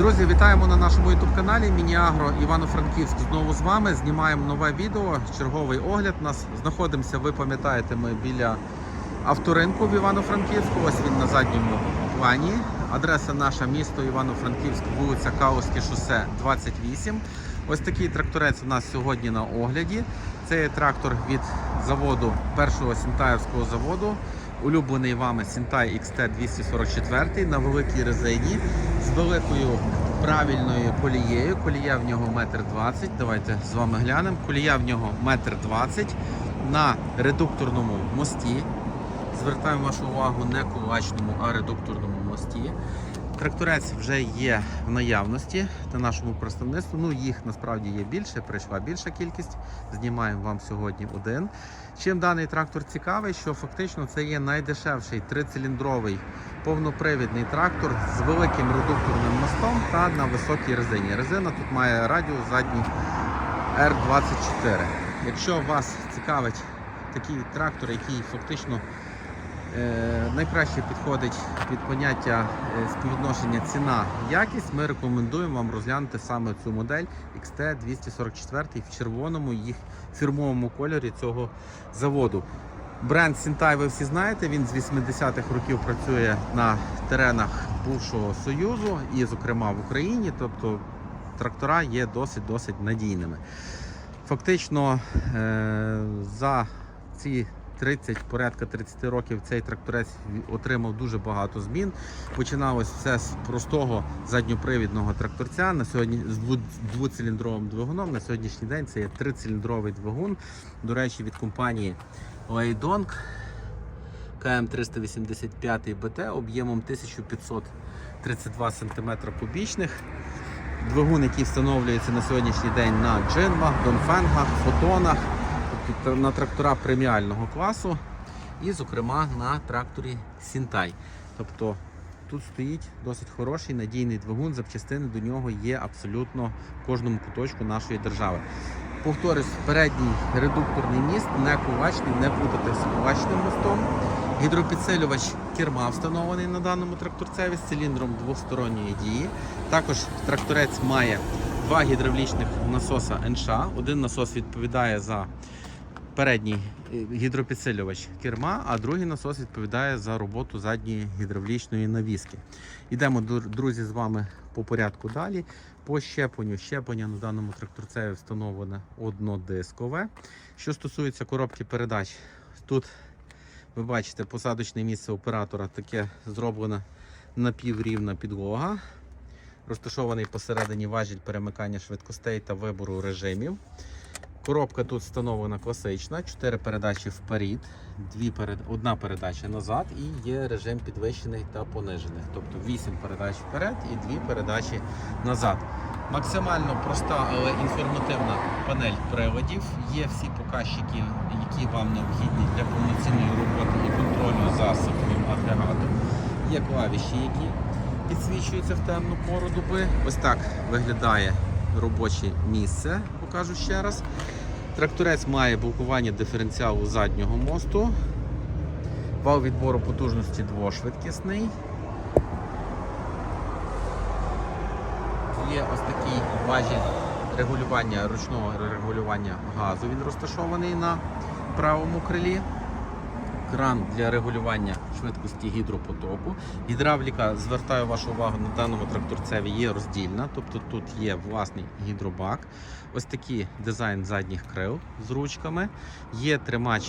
Друзі, вітаємо на нашому youtube каналі Мініагро Івано-Франківськ. Знову з вами знімаємо нове відео, черговий огляд. Нас знаходимося, ви пам'ятаєте, ми біля авторинку в Івано-Франківську. Ось він на задньому плані. Адреса наша місто Івано-Франківськ, вулиця Каузьке шосе 28. Ось такий тракторець у нас сьогодні на огляді. Це є трактор від заводу першого Сінтаївського заводу. Улюблений вами Сінтай XT 244 на великій резині з великою правильною колією. Колія в нього 1,20 м. Давайте з вами глянемо. Колія в нього 1,20 м на редукторному мості. Звертаємо вашу увагу не кулачному, а редукторному мості. Тракторець вже є в наявності на нашому представництву. Ну, їх насправді є більше, прийшла більша кількість. Знімаємо вам сьогодні один. Чим даний трактор цікавий, що фактично це є найдешевший трициліндровий повнопривідний трактор з великим редукторним мостом та на високій резині. Резина тут має радіус задній R24. Якщо вас цікавить такий трактор, який фактично найкраще підходить під поняття е, співвідношення ціна-якість. Ми рекомендуємо вам розглянути саме цю модель XT244 в червоному їх фірмовому кольорі цього заводу. Бренд Сінтай ви всі знаєте, він з 80-х років працює на теренах бувшого Союзу і, зокрема, в Україні. Тобто трактора є досить-досить надійними. Фактично е, за ці 30, порядка 30 років цей тракторець отримав дуже багато змін. Починалось все з простого задньопривідного тракторця на сьогодні з двоциліндровим двигуном. На сьогоднішній день це є трициліндровий двигун. До речі, від компанії Leidong КМ385 БТ об'ємом 1532 см кубічних. Двигун, який встановлюється на сьогоднішній день на джинвах, донфенгах, фотонах, на трактора преміального класу і, зокрема, на тракторі Сінтай. Тобто тут стоїть досить хороший надійний двигун, запчастини до нього є абсолютно в кожному куточку нашої держави. Повторюсь, передній редукторний міст, не кулачний, не плутати з кулачним мостом. Гідропідсилювач керма встановлений на даному тракторцеві з циліндром двосторонньої дії. Також тракторець має два гідравлічних насоса НШ. Один насос відповідає за передній е, гідропідсилювач керма, а другий насос відповідає за роботу задньої гідравлічної навіски. Йдемо, друзі, з вами по порядку далі. По щепленню. Щеплення на даному тракторцеві встановлене однодискове. Що стосується коробки передач, тут ви бачите посадочне місце оператора таке зроблена напіврівна підлога. Розташований посередині важіль перемикання швидкостей та вибору режимів. Коробка тут встановлена класична, 4 передачі вперед, дві перед... одна передача назад і є режим підвищений та понижений. Тобто 8 передач вперед і 2 передачі назад. Максимально проста, але інформативна панель приладів. Є всі показчики, які вам необхідні для повноцінної роботи і контролю за сухим агрегатом. Є клавіші, які підсвічуються в темну пору доби. Ось так виглядає робоче місце, покажу ще раз. Тракторець має блокування диференціалу заднього мосту. Вал відбору потужності двошвидкісний. Є ось такий важіль регулювання ручного регулювання газу. Він розташований на правому крилі. Кран для регулювання швидкості гідропотоку. Гідравліка, звертаю вашу увагу на даному тракторцеві, є роздільна, тобто тут є власний гідробак. Ось такий дизайн задніх крил з ручками. Є тримач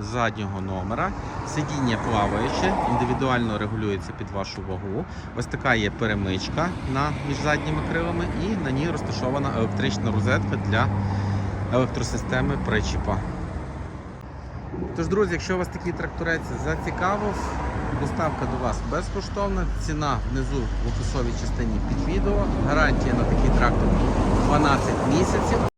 заднього номера, сидіння плаваюче, індивідуально регулюється під вашу вагу. Ось така є перемичка на, між задніми крилами, і на ній розташована електрична розетка для електросистеми причіпа. Тож, друзі, якщо вас такий тракторець зацікавив, доставка до вас безкоштовна. Ціна внизу в описовій частині під відео. Гарантія на такий трактор 12 місяців.